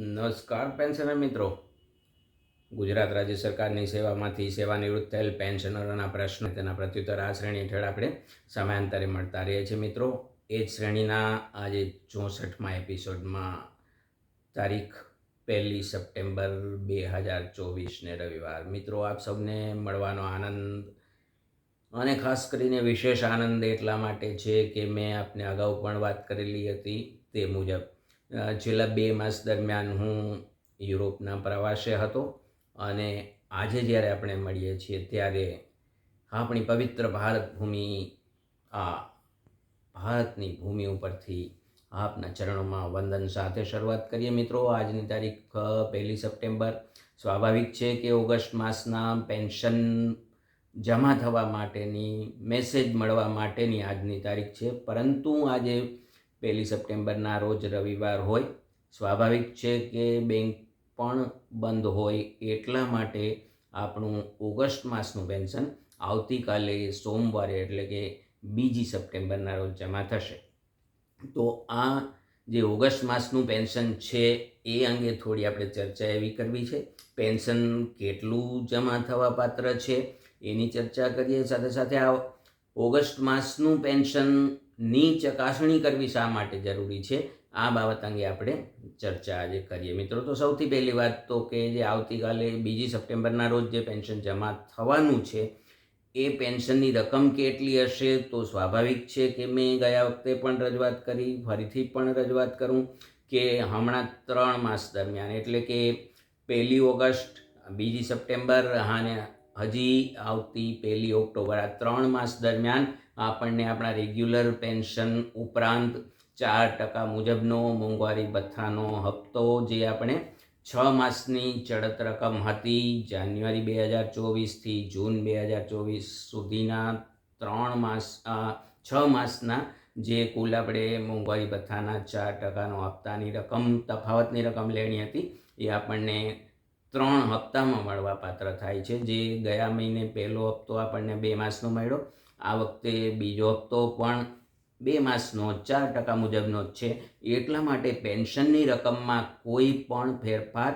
નમસ્કાર, પેન્શનર મિત્રો. ગુજરાત રાજ્ય સરકારની સેવામાંથી સેવાનિવૃત્ત થયેલ પેન્શનરોના પ્રશ્નો તેના પ્રત્યુત્તર આ શ્રેણી હેઠળ આપણે સમયાંતરે મળતા રહીએ છીએ મિત્રો. એ જ શ્રેણીના આજે ચોસઠમાં એપિસોડમાં તારીખ પહેલી સપ્ટેમ્બર બે હજાર ચોવીસને રવિવાર. મિત્રો, આપ સૌને મળવાનો આનંદ અને ખાસ કરીને વિશેષ આનંદ એટલા માટે છે કે મેં આપને અગાઉ પણ વાત કરેલી હતી તે મુજબ. છેલ્લા બે માસ દરમિયાન હું યુરોપના પ્રવાસે હતો અને આજે જ્યારે આપણે મળીએ છીએ ત્યારે આપણી પવિત્ર ભારત ભૂમિ, આ ભારતની ભૂમિ ઉપરથી આપના ચરણોમાં વંદન સાથે શરૂઆત કરીએ. મિત્રો, આજની તારીખ પહેલી સપ્ટેમ્બર. સ્વાભાવિક છે કે ઓગસ્ટ માસના પેન્શન જમા થવા માટેની, મેસેજ મળવા માટેની આજની તારીખ છે. પરંતુ આજે પહેલી સપ્ટેમ્બરના રોજ રવિવાર હોય. સ્વાભાવિક છે કે બેંક પણ બંધ હોય એટલા માટે આપણું ઓગસ્ટ માસનું પેન્શન આવતીકાલે સોમવારે એટલે કે બીજી સપ્ટેમ્બરના રોજ જમા થશે. તો આ જે ઓગસ્ટ માસનું પેન્શન છે એ અંગે થોડી આપણે ચર્ચા એવી કરવી છે. પેન્શન કેટલું જમા થવા પાત્ર છે એની ચર્ચા કરીએ સાથે સાથે આ ઓગસ્ટ માસનું પેન્શનની ચકાસણી કરવી શા માટે જરૂરી છે? આ બાબત અંગે આપણે ચર્ચા આજે કરીએ. મિત્રો, તો સૌથી પહેલી વાત તો કે જે આવતીકાલે બીજી સપ્ટેમ્બરના રોજ જે પેન્શન જમા થવાનું છે, એ પેન્શનની રકમ કેટલી હશે? તો સ્વાભાવિક છે કે મેં ગયા વખતે પણ રજૂઆત કરી, ફરીથી પણ રજૂઆત કરું કે હમણાં ત્રણ માસ દરમિયાન. એટલે કે પહેલી ઓગસ્ટ, બીજી સપ્ટેમ્બર અને હજી આવતી પહેલી ઓક્ટોબર. આ ત્રણ માસ દરમિયાન આપણને આપણા રેગ્યુલર પેન્શન ઉપરાંત ચાર ટકા મુજબનો મોંઘવારી ભથ્થાનો હપ્તો જે આપણે છ માસની ચડત રકમ હતી જાન્યુઆરી બે હજાર ચોવીસથી જૂન બે હજાર ચોવીસ સુધીના ત્રણ માસ છ માસના જે કુલ આપણે મોંઘવારી ભથ્થાના ચાર ટકાનો હપ્તાની રકમ, તફાવતની રકમ લેણી હતી, એ આપણને ત્રણ હપ્તામાં મળવા પાત્ર થાય છે. જે ગયા મહિને પહેલો હપ્તો આપણને બે માસનો મળ્યો. આ વખતે બીજો હપ્તો પણ બે માસનો, ચાર ટકા મુજબનો જ છે. એટલા માટે પેન્શનની રકમમાં કોઈ પણ ફેરફાર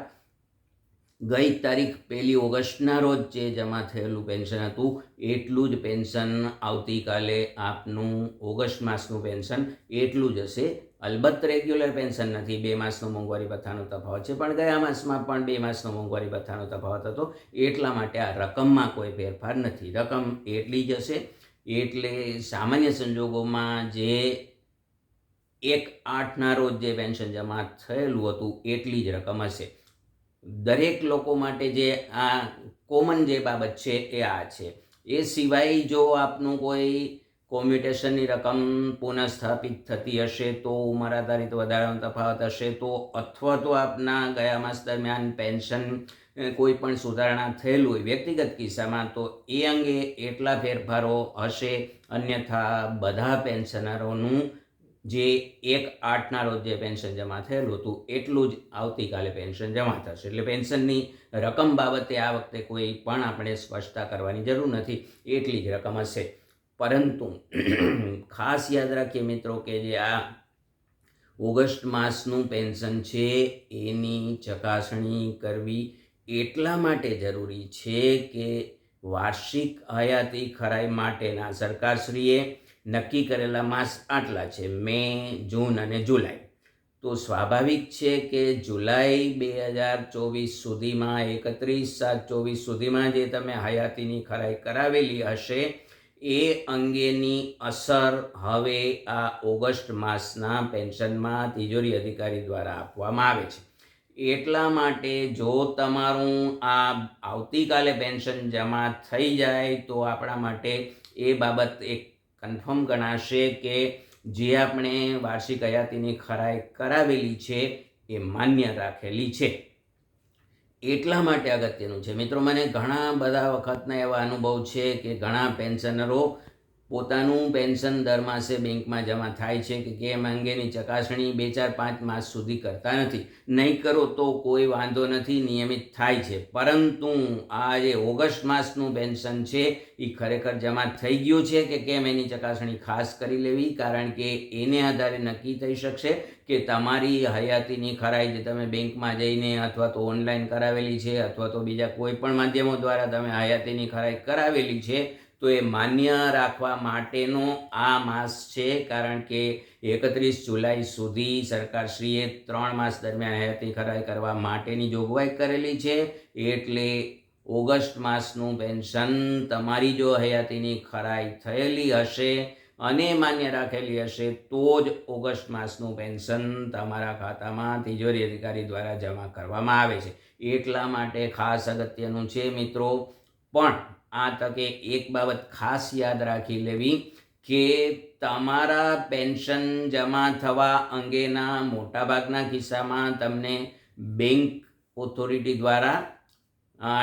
ગઈ તારીખ પહેલી ઓગસ્ટના રોજ જે જમા થયેલું પેન્શન હતું, એટલું જ પેન્શન આવતીકાલે આપનું ઓગસ્ટ માસનું પેન્શન એટલું જ હશે. અલબત્ત રેગ્યુલર પેન્શન નથી, બે માસનો મોંઘવારી ભથ્થાનો તફાવત છે, પણ ગયા માસમાં પણ બે માસનો મોંઘવારી ભથ્થાનો તફાવત હતો. એટલા માટે આ રકમમાં કોઈ ફેરફાર નથી. રકમ એટલી જ હશે એટલે સામાન્ય સંજોગોમાં જે એક આઠના રોજ જે પેન્શન જમા થયેલું હતું, એટલી જ રકમ હશે. દરેક લોકો માટે જે આ કોમન જે બાબત છે એ આ છે. એ સિવાય જો આપનું કોઈ કોમ્યુટેશનની રકમ પુનઃસ્થાપિત થતી હશે, તો ઉંમર આધારિત વધારાનો તફાવત હશે, તો અથવા તો આપના ગયા માસ દરમિયાન પેન્શન કોઈ પણ સુધારણા થયેલું હોય વ્યક્તિગત કિસ્સામાં, તો એ અંગે એટલા ફેરફારો હશે. અન્યથા બધા પેન્શનરોનું જે એક આઠના રોજ જે પેન્શન જમા થયેલું હતું, એટલું જ આવતીકાલે પેન્શન જમા થશે. એટલે પેન્શનની રકમ બાબતે આ વખતે કોઈ પણ આપણે સ્પષ્ટતા કરવાની જરૂર નથી. એટલી જ રકમ હશે. પરંતુ ખાસ યાદ રાખીએ મિત્રો કે જે આ ઓગસ્ટ માસનું પેન્શન છે, એની ચકાસણી કરવી એટલા માટે જરૂરી છે કે વાર્ષિક હયાતી ખરાઈ માટેના સરકારશ્રીએ નક્કી કરેલા માસ આટલા છે, મે, જૂન અને જુલાઈ. તો સ્વાભાવિક છે કે જુલાઈ બે હજાર ચોવીસ સુધીમાં, એકત્રીસ સાત ચોવીસ સુધીમાં જે તમે હયાતીની ખરાઈ કરાવેલી હશે, એ અંગેની અસર હવે આ ઓગસ્ટ માસના પેન્શનમાં તિજોરી અધિકારી દ્વારા આપવામાં આવે છે. એટલા માટે જો તમારું આ આવતીકાલે પેન્શન જમા થઈ જાય તો આપણા માટે એ બાબત એક કન્ફર્મ ગણાશે કે જે આપણે વાર્ષિક હયાતીની ખરાઈ કરાવેલી છે એ માન્ય રાખેલી છે. એટલા માટે અગત્યનું છે. મિત્રો, મને ઘણા બધા વખતના એવા અનુભવ છે કે ઘણા પેન્શનરો પોતાનું પેન્શન દર માસે બેંકમાં જમા થાય છે કે કેમ અંગેની ચકાસણી બે ચાર પાંચ માસ સુધી કરતા નથી. નહીં કરો તો કોઈ વાંધો નથી, નિયમિત થાય છે. પરંતુ આ જે ઓગસ્ટ માસનું પેન્શન છે એ ખરેખર જમા થઈ ગયું છે કે કેમ એની ચકાસણી ખાસ કરી લેવી? કારણ કે એને આધારે નક્કી થઈ શકશે કે તમારી હયાતીની ખરાઈ જે તમે બેંકમાં જઈને અથવા તો ઓનલાઈન કરાવેલી છે અથવા તો બીજા કોઈ પણ માધ્યમો દ્વારા તમે હયાતીની ખરાઈ કરાવેલી છે તો એ માન્ય રાખવા માટેનો આ માસ છે, કારણ કે એકત્રીસ જુલાઈ સુધી સરકારશ્રીએ ત્રણ માસ દરમિયાન હયાતી ખરાઈ કરવા માટેની જોગવાઈ કરેલી છે. એટલે ઓગસ્ટ માસનું પેન્શન તમારી જો હયાતીની ખરાઈ થયેલી હશે અને માન્ય રાખેલી હશે, તો જ ઓગસ્ટ માસનું પેન્શન તમારા ખાતામાં તિજોરી અધિકારી દ્વારા જમા કરવામાં આવે છે. એટલા માટે ખાસ અગત્યનું છે મિત્રો. પણ આ તકે એક બાબત ખાસ યાદ રાખી લેવી કે તમારા પેન્શન જમા થવા અંગેના મોટાભાગના કિસ્સામાં તમને બેંક ઓથોરિટી દ્વારા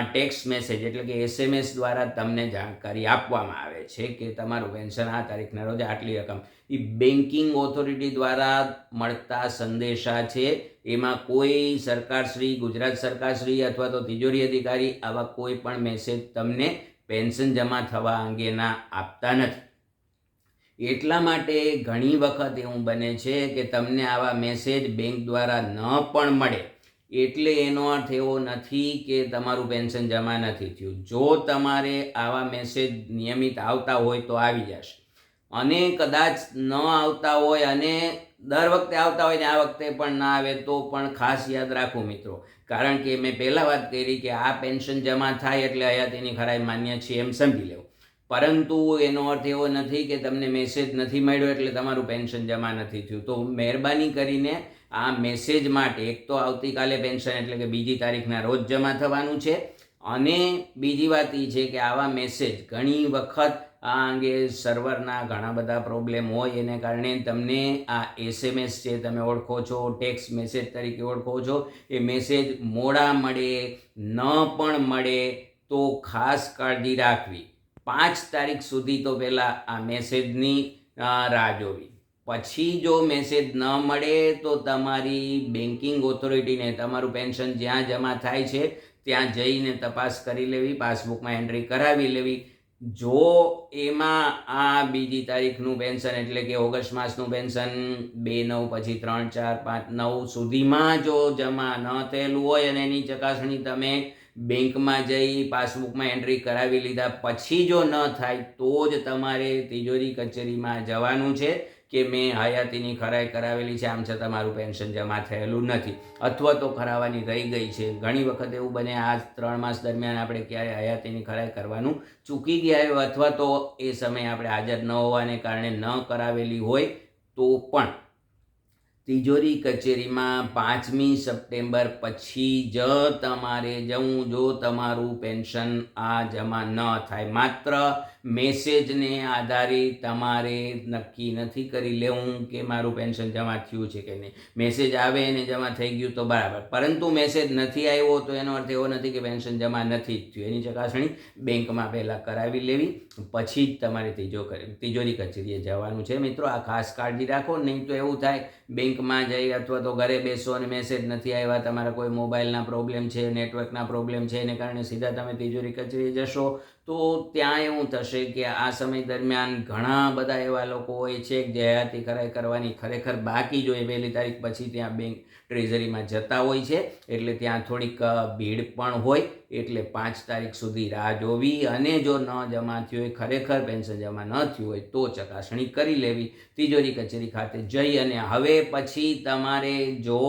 ટેક્સ મેસેજ એટલે કે એસએમએસ દ્વારા તમને જાણકારી આપવામાં આવે છે કે તમારું પેન્શન આ તારીખના રોજ આટલી રકમ. એ બેન્કિંગ ઓથોરિટી દ્વારા મળતા સંદેશા છે. એમાં કોઈ સરકારશ્રી, ગુજરાત સરકારશ્રી અથવા તો તિજોરી અધિકારી આવા કોઈ પણ મેસેજ તમને પેન્શન જમા થવા અંગેના આપતા નથી. એટલા માટે ઘણી વખત એવું બને છે કે તમને આવા મેસેજ બેંક દ્વારા ન પણ મળે. એટલે એનો અર્થ એવો નથી કે તમારું પેન્શન જમા નથી થયું. જો તમારે આવા મેસેજ નિયમિત આવતા હોય તો આવી જશે. અને કદાચ ન આવતા હોય અને દર વખતે આવતા હોય ને આ વખતે પણ ના આવે તો પણ ખાસ યાદ રાખો મિત્રો. કારણ કે મેં પહેલાં વાત કરી કે આ પેન્શન જમા થાય એટલે હયાતીની ખરાઈ માન્ય છે એમ સમજી લેવું. પરંતુ એનો અર્થ એવો નથી કે તમને મેસેજ નથી મળ્યો એટલે તમારું પેન્શન જમા નથી થયું. તો મહેરબાની કરીને આ મેસેજ માટે, એક તો આવતીકાલે પેન્શન એટલે કે બીજી તારીખના રોજ જમા થવાનું છે. અને બીજી વાત એ છે કે આવા મેસેજ ઘણી વખત આ અંગે સર્વરના ઘણા બધા પ્રોબ્લેમ હોય એને કારણે તમને આ એસએમએસ છે તમે ઓળખો છો ટેક્સ મેસેજ તરીકે ઓળખો છો, એ મેસેજ મોડા મળે, ન પણ મળે, તો ખાસ કાળજી રાખવી. પાંચ તારીખ સુધી તો પહેલાં આ મેસેજની રાહ જોવી. પછી જો મેસેજ ન મળે તો તમારી બેન્કિંગ ઓથોરિટીને તમારું પેન્શન જ્યાં જમા થાય છે, ત્યાં જઈને તપાસ કરી લેવી પાસબુકમાં એન્ટ્રી કરાવી લેવી. જો એમાં આ બીજી તારીખનું પેન્શન એટલે કે ઓગસ્ટ માસનું પેન્શન બે, નવ, પછી ત્રણ, ચાર, પાંચ, નવ સુધીમાં જો જમા ન થયેલું હોય અને એની ચકાસણી તમે બેંકમાં જઈ પાસબુકમાં એન્ટ્રી કરાવી લીધા, પછી જો ન થાય તો જ તમારે તિજોરી કચેરીમાં જવાનું છે. કે મેં હયાતીની ખરાઈ કરાવેલી છે, આમ છતાં મારું પેન્શન જમા થયેલું નથી. અથવા તો કરાવવાની રહી ગઈ છે. ઘણી વખત એવું બને, આ ત્રણ માસ દરમિયાન આપણે ક્યારે હયાતીની ખરાઈ કરવાનું ચૂકી ગયા હોય, અથવા તો એ સમયે આપણે હાજર ન હોવાને કારણે ન કરાવેલી હોય, તો પણ. તિજોરી કચેરીમાં પાંચમી સપ્ટેમ્બર પછી જ તમારે જવું, જો તમારું પેન્શન આ જમા ન થાય. માત્ર મેસેજને આધારિત તમારે નક્કી નથી કરી લેવું કે મારું પેન્શન જમા થયું છે કે નહીં. મેસેજ આવે અને જમા થઈ ગયું તો બરાબર. પરંતુ મેસેજ નથી આવ્યો તો એનો અર્થ એવો નથી કે પેન્શન જમા નથી જ થયું. એની ચકાસણી બેંકમાં પહેલાં કરાવી લેવી, પછી જ તમારે ત્રીજો તિજોરી કચેરીએ જવાનું છે. મિત્રો, આ ખાસ કાળજી રાખો. નહીં તો એવું થાય, બેંકમાં જઈ અથવા તો ઘરે બેસો અને મેસેજ નથી આવ્યા, તમારા કોઈ મોબાઈલના પ્રોબ્લેમ છે, નેટવર્કના પ્રોબ્લેમ છે, એને કારણે સીધા તમે તિજોરી કચેરીએ જશો તો ત્યાં એવું થશે કે આ સમય દરમિયાન ઘણા બધા એવા લોકો હોય છે જે હયાતી ખરાઈ કરવાની ખરેખર બાકી જોઈએ. વહેલી તારીખ પછી ત્યાં બેંક ટ્રેઝરીમાં જતા હોય છે, એટલે ત્યાં થોડીક ભીડ પણ હોય, એટલે પાંચ તારીખ સુધી રાહ જોવી અને જો ન જમા થયું હોય, ખરેખર પેન્શન જમા ન થયું હોય તો ચકાસણી કરી લેવી. તિજોરી કચેરી ખાતે જઈ અને હવે પછી તમારે જો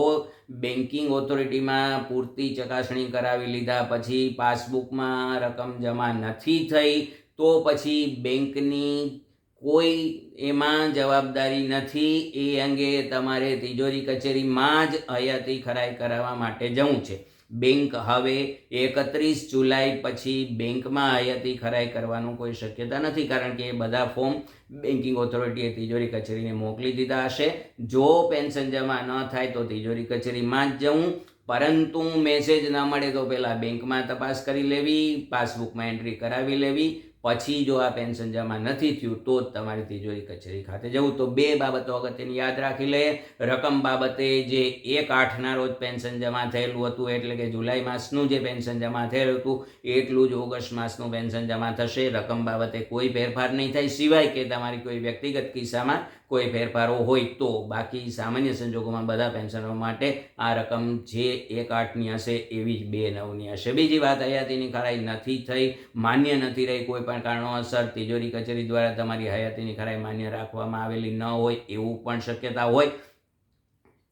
બેન્કિંગ ઓથોરિટીમાં પૂરતી ચકાસણી કરાવી લીધા, પછી પાસબુકમાં રકમ જમા નથી થઈ, તો પછી બેંકની કોઈ એમાં જવાબદારી નથી, એ અંગે તમારે તિજોરી કચેરીમાં જ હયાતી ખરાઈ કરાવવા માટે જવું છે. બેંક હવે એકત્રીસ જુલાઈ પછી બેંકમાં હયાતી ખરાઈ કરવાનું કોઈ શક્યતા નથી, કારણ કે એ બધા ફોર્મ બેન્કિંગ ઓથોરિટીએ તિજોરી કચેરીને મોકલી દીધા હશે. જો પેન્શન જમા ન થાય તો તિજોરી કચેરીમાં જ જવું. પરંતુ મેસેજ ન મળે તો પહેલાં બેંકમાં તપાસ કરી લેવી, પાસબુકમાં એન્ટ્રી કરાવી લેવી. પછી જો આ પેન્શન જમા નથી થયું, તો જ તમારી તિજોરી કચેરી ખાતે જવું. તો બે બાબતો અગત્યની યાદ રાખી લે રકમ બાબતે જે એક આઠના રોજ પેન્શન જમા થયેલું હતું, એટલે કે જુલાઈ માસનું જે પેન્શન જમા થયેલું હતું, એટલું જ ઓગસ્ટ માસનું પેન્શન જમા થશે. રકમ બાબતે કોઈ ફેરફાર નહીં થાય. સિવાય કે તમારી કોઈ વ્યક્તિગત કિસ્સામાં કોઈ ફેરફારો હોય તો બાકી સામાન્ય સંજોગોમાં બધા પેન્શનરો માટે આ રકમ જે એક આઠની હશે એવી જ બે નવની હશે. બીજી વાત, હયાતીની ખરાઈ નથી થઈ, માન્ય નથી રહી કોઈ પણ કારણોસર તિજોરી કચેરી દ્વારા તમારી હયાતીની ખરાઈ માન્ય રાખવામાં આવેલી ન હોય એવું પણ શક્યતા હોય.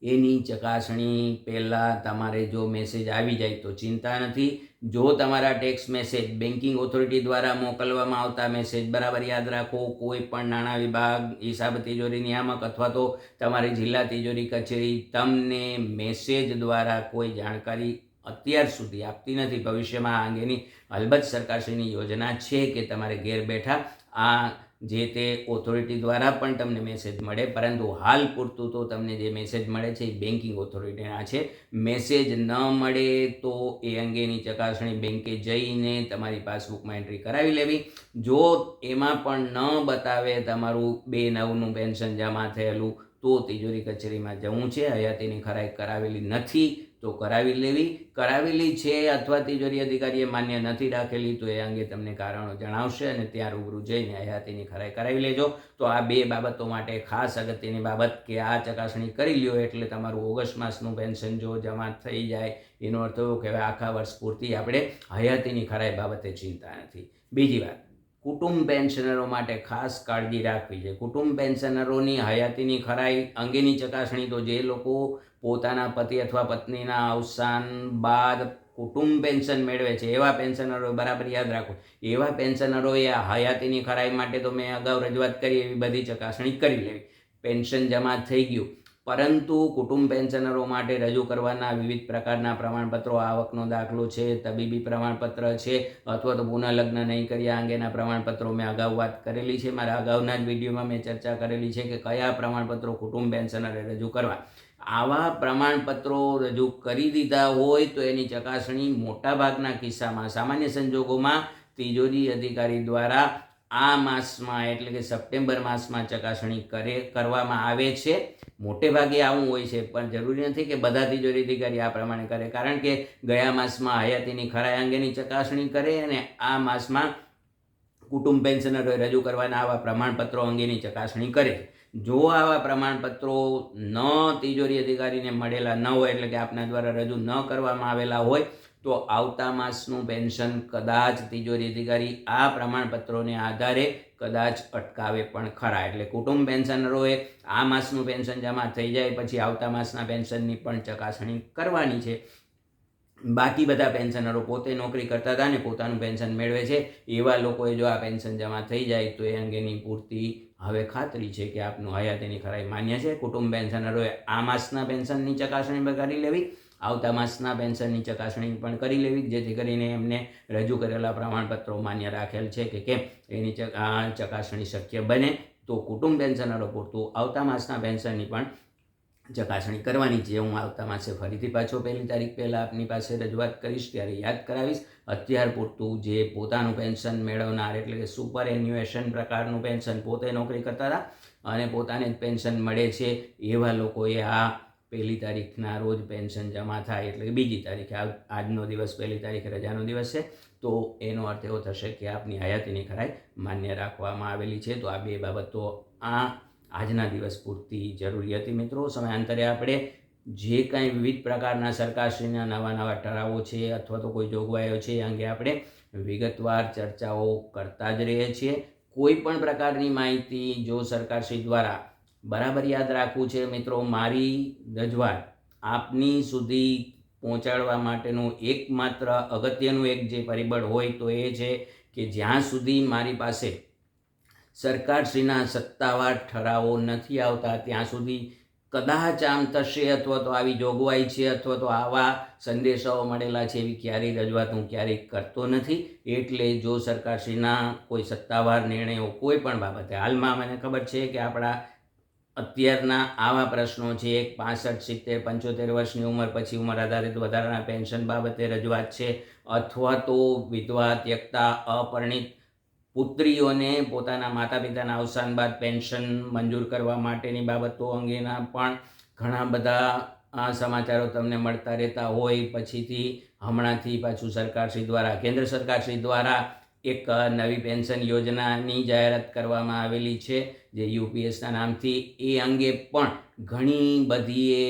એની ચકાસણી પહેલાં તમારે જો મેસેજ આવી જાય તો ચિંતા નથી. જો તમારા ટેક્સ મેસેજ બેન્કિંગ ઓથોરિટી દ્વારા મોકલવામાં આવતા મેસેજ બરાબર યાદ રાખો. કોઈ પણ નાણાં વિભાગ, હિસાબ તિજોરી નિયામક અથવા તો તમારી જિલ્લા તિજોરી કચેરી તમને મેસેજ દ્વારા કોઈ જાણકારી અત્યાર સુધી આપતી નથી. ભવિષ્યમાં આ અંગેની અલબત્ત સરકારશ્રીની યોજના છે કે તમારે ઘેર બેઠા આ જે તે ઓથોરિટી દ્વારા પણ તમને મેસેજ મળે. પરંતુ હાલ પૂરતું તો તમને જે મેસેજ મળે છે એ બેન્કિંગ ઓથોરિટીના છે. મેસેજ ન મળે તો એ અંગેની ચકાસણી બેંકે જઈને તમારી પાસબુકમાં એન્ટ્રી કરાવી લેવી. જો એમાં પણ ન બતાવે તમારું બે નવનું પેન્શન જમા થયેલું, તો તિજોરી કચેરીમાં જવું છે. હયાતીની ખરાઈ કરાવેલી નથી. તો કરાવી લેવી. કરાવેલી છે અથવા તિજોરી અધિકારીએ માન્ય નથી રાખેલી, તો એ અંગે તમને કારણો જણાવશે અને ત્યાં રૂબરૂ જઈને હયાતીની ખરાઈ કરાવી લેજો. તો આ બે બાબતો માટે ખાસ અગત્યની બાબત કે આ ચકાસણી કરી લ્યો એટલે તમારું ઓગસ્ટ માસનું પેન્શન જો જમા થઈ જાય, એનો અર્થ એવો કે હવે આખા વર્ષ પૂરતી આપણે હયાતીની ખરાઈ બાબતે ચિંતા નથી. બીજી વાત, કુટુંબ પેન્શનરો માટે ખાસ કાળજી રાખવી છે. કુટુંબ પેન્શનરોની હયાતીની ખરાઈ અંગેની ચકાસણી તો જે લોકો પોતાના પતિ અથવા પત્નીના અવસાન બાદ કુટુંબ પેન્શન મેળવે છે. એવા પેન્શનરો, બરાબર યાદ રાખો, એવા પેન્શનરોએ હયાતીની ખરાઈ માટે તો મેં અગાઉ રજૂઆત કરી એવી બધી ચકાસણી કરી લેવી. પેન્શન જમા થઈ ગયું. પરંતુ કુટુંબ પેન્શનરો માટે રજૂ કરવાના વિવિધ પ્રકારના પ્રમાણપત્રો, આવકનો દાખલો છે, તબીબી પ્રમાણપત્ર છે, અથવા તો પુનઃલગ્ન નહીં કર્યા અંગેના પ્રમાણપત્રો મેં અગાઉ વાત કરેલી છે. મારા અગાઉના જ વિડીયોમાં મેં ચર્ચા કરેલી છે કે કયા પ્રમાણપત્રો કુટુંબ પેન્શનરે રજૂ કરવા. આવા પ્રમાણપત્રો રજૂ કરી દીધા હોય તો એની ચકાસણી મોટાભાગના કિસ્સામાં, સામાન્ય સંજોગોમાં તિજોરી અધિકારી દ્વારા આ માસમાં, એટલે કે સપ્ટેમ્બર માસમાં ચકાસણી કરે, કરવામાં આવે છે. મોટે ભાગે આવું હોય છે, પણ જરૂરી નથી કે બધા તિજોરી અધિકારી આ પ્રમાણે કરે, કારણ કે ગયા માસમાં હયાતીની ખરાઈ અંગેની ચકાસણી કરે અને આ માસમાં કુટુંબ પેન્શનરોએ રજૂ કરવાના આવા પ્રમાણપત્રો અંગેની ચકાસણી કરે. જો આવા પ્રમાણપત્રો ન તિજોરી અધિકારીને મળેલા ન હોય, એટલે કે આપના દ્વારા રજૂ ન કરવામાં આવેલા હોય, તો આવતા માસનું પેન્શન કદાચ તિજોરી અધિકારી આ પ્રમાણપત્રોને આધારે કદાચ અટકાવે પણ ખરા. એટલે કુટુંબ પેન્શનરોએ આ માસનું પેન્શન જમા થઈ જાય, પછી આવતા માસના પેન્શનની પણ ચકાસણી કરવાની છે. બાકી બધા પેન્શનરો પોતે નોકરી કરતા હતા ને પોતાનું પેન્શન મેળવે છે. એવા લોકોએ જો આ પેન્શન જમા થઈ જાય, તો એ અંગેની પૂરતી હવે ખાતરી છે કે આપનું હયાતીની ખરાઈ માન્ય છે. કુટુંબ પેન્શનરોએ આ માસના પેન્શનની ચકાસણી પણ કરી લેવી. આવતા માસના પેન્શનની ચકાસણી પણ કરી લેવી, જેથી કરીને એમને રજૂ કરેલા પ્રમાણપત્રો માન્ય રાખેલ છે કે કેમ એની ચકાસણી શક્ય બને તો કુટુંબ પેન્શનરો પૂરતું આવતા માસના પેન્શનની પણ ચકાસણી કરવાની. છે હું આવતા માસે ફરીથી પાછો પહેલી તારીખ પહેલાં આપની પાસે રજૂઆત કરીશ, ત્યારે યાદ કરાવીશ. અત્યાર પૂરતું જે પોતાનું પેન્શન મેળવનાર, એટલે કે સુપર એન્યુએશન પ્રકારનું પેન્શન પોતે નોકરી કરતા હતા અને પોતાને જ પેન્શન મળે છે, એવા લોકોએ આ પહેલી તારીખના રોજ પેન્શન જમા થાય, એટલે કે બીજી તારીખે આજનો દિવસ પહેલી તારીખે રજાનો દિવસ છે, તો એનો અર્થ એવો થશે કે આપની હયાતીની ખરાઈ માન્ય રાખવામાં આવેલી છે. તો આ બે બાબતો આ આજના દિવસ પૂરતી જરૂરી હતી. મિત્રો, સમયાંતરે આપણે જે કાંઈ વિવિધ પ્રકારના સરકારશ્રીના નવા નવા ઠરાવો છે અથવા તો કોઈ જોગવાઈઓ છે એ અંગે આપણે વિગતવાર ચર્ચાઓ કરતા જ રહીએ છીએ. કોઈ પણ પ્રકારની માહિતી જો સરકારશ્રી દ્વારા બરાબર યાદ રાખવું છે, મિત્રો, મારી રજૂઆત આપની સુધી પહોંચાડવા માટેનું એકમાત્ર અગત્યનું એક જે પરિબળ હોય તો એ છે કે જ્યાં સુધી મારી પાસે સરકારશ્રીના સત્તાવાર ઠરાવો નથી આવતા, ત્યાં સુધી કદાચ આમ થશે અથવા તો આવી જોગવાઈ છે અથવા તો આવા સંદેશાઓ મળેલા છે એવી ક્યારેય રજૂઆત હું ક્યારેય કરતો નથી. એટલે જો સરકારશ્રીના કોઈ સત્તાવાર નિર્ણયો કોઈ પણ બાબતે હાલમાં મને ખબર છે કે આપણા અત્યારના આવા પ્રશ્નો છે એક પાસઠ, સિત્તેર, પંચોતેર વર્ષની ઉંમર પછી ઉંમર આધારિત વધારાના પેન્શન બાબતે રજૂઆત છે અથવા તો વિધવા, ત્યક્તા, અપરિણિત પુત્રીઓને પોતાના માતા પિતાના અવસાન બાદ પેન્શન મંજૂર કરવા માટેની બાબતો અંગેના પણ ઘણા બધા સમાચારો તમને મળતા રહેતા હોય. પછીથી હમણાંથી પાછું સરકારશ્રી દ્વારા, કેન્દ્ર સરકારશ્રી દ્વારા એક નવી પેન્શન યોજનાની જાહેરાત કરવામાં આવેલી છે, જે યુપીએસના નામથી. એ અંગે પણ ઘણી બધી એ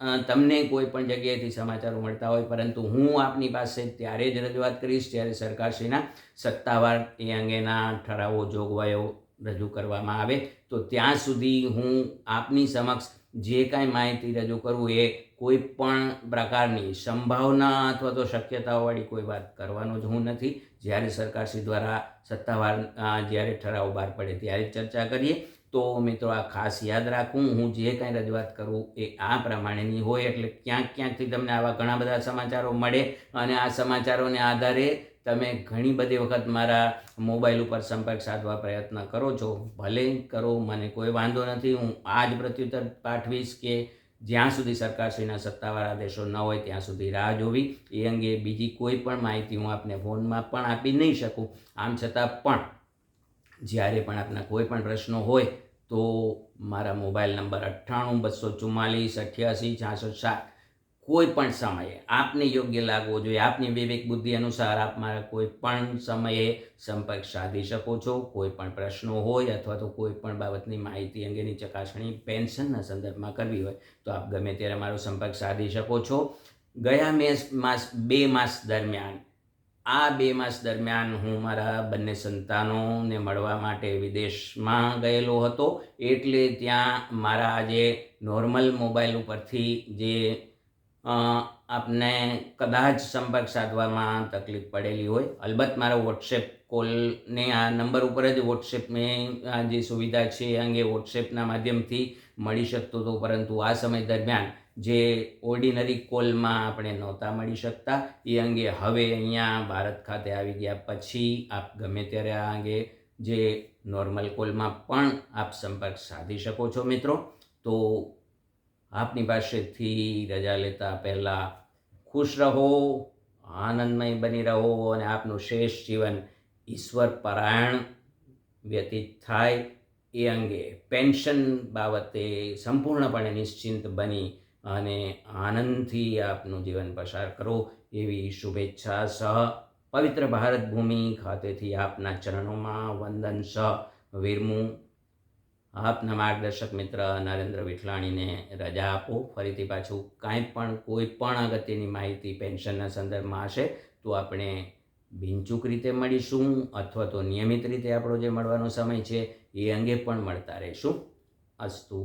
તમને કોઈ પણ જગ્યાએથી સમાચારો મળતા હોય, પરંતુ હું આપની પાસે ત્યારે જ રજૂઆત કરીશ જ્યારે સરકારશ્રીના સત્તાવાર એ અંગેના ઠરાવો, જોગવાઈઓ રજૂ કરવામાં આવે. તો ત્યાં સુધી હું આપની સમક્ષ જે કાંઈ માહિતી રજૂ કરું એ કોઈ પણ પ્રકારની સંભાવના અથવા તો શક્યતાઓવાળી કોઈ વાત કરવાનો જ હું નથી. જ્યારે સરકારશ્રી દ્વારા સત્તાવાર જ્યારે ઠરાવ બહાર પડે ત્યારે ચર્ચા કરીએ. તો મિત્રો આ ખાસ યાદ રાખવું હું જે કાંઈ રજૂઆત કરું એ આ પ્રમાણેની હોય એટલે ક્યાંક ક્યાંકથી તમને આવા ઘણા બધા સમાચારો મળે અને આ સમાચારોને આધારે તમે ઘણી બધી વખત મારા મોબાઈલ ઉપર સંપર્ક સાધવા પ્રયત્ન કરો છો. ભલે કરો, મને કોઈ વાંધો નથી. હું આ જ પ્રત્યુત્તર પાઠવીશ કે જ્યાં સુધી સરકારશ્રીના સત્તાવાર આદેશો ન હોય ત્યાં સુધી રાહ જોવી. એ અંગે બીજી કોઈ પણ માહિતી હું આપને ફોનમાં પણ આપી નહીં શકું. આમ છતાં પણ જ્યારે પણ આપના કોઈ પણ પ્રશ્નો હોય તો મારા મોબાઈલ નંબર અઠ્ઠાણું, બસો ચુમ્માલીસ, અઠ્યાસી, છાસઠ, સાત, કોઈ પણ સમયે આપને યોગ્ય લાગવો જોઈએ. આપની વિવેક બુદ્ધિ અનુસાર આપ મારા કોઈ પણ સમયે સંપર્ક સાધી શકો છો. કોઈ પણ પ્રશ્નો હોય અથવા તો કોઈ પણ બાબતની માહિતી અંગેની ચકાસણી પેન્શનના સંદર્ભમાં કરવી હોય તો આપ ગમે ત્યારે મારો સંપર્ક સાધી શકો છો. ગયા મેસ માસ બે માસ દરમિયાન આ બે માસ દરમિયાન હું મારા બંને સંતાનોને મળવા માટે વિદેશમાં ગયેલો હતો, એટલે ત્યાં મારા જે નોર્મલ મોબાઈલ ઉપરથી જે આપને કદાચ સંપર્ક સાધવામાં તકલીફ પડેલી હોય, અલબત્ત મારા વોટ્સએપ કોલને આ નંબર ઉપર જ વોટ્સએપ મેં જે સુવિધા છે એ અંગે વોટ્સએપના માધ્યમથી મળી શકતો હતો, પરંતુ આ સમય દરમિયાન જે ઓર્ડિનરી કોલમાં આપણે નહોતા મળી શકતા, એ અંગે હવે અહીંયા ભારત ખાતે આવી ગયા પછી આપ ગમે ત્યારે આ અંગે જે નોર્મલ કોલમાં પણ આપ સંપર્ક સાધી શકો છો મિત્રો. તો આપની પાસેથી રજા લેતા પહેલાં ખુશ રહો, આનંદમય બની રહો અને આપનું શેષ જીવન ઈશ્વર પરાયણ વ્યતીત થાય. એ અંગે પેન્શન બાબતે સંપૂર્ણપણે નિશ્ચિંત બની અને આનંદથી આપનું જીવન પસાર કરો એવી શુભેચ્છા સહ. પવિત્ર ભારત ભૂમિ ખાતેથી આપના ચરણોમાં વંદન સહ. વિરમું, આપના માર્ગદર્શક મિત્ર નરેન્દ્ર વિઠલાણીને રજા આપો. ફરીથી પાછું કાંઈ પણ, કોઈ પણ અગત્યની માહિતી પેન્શનના સંદર્ભમાં હશે તો આપણે બિનચૂક રીતે મળીશું અથવા તો નિયમિત રીતે આપણો જે મળવાનો સમય છે એ અંગે પણ મળતા રહીશું. અસ્તુ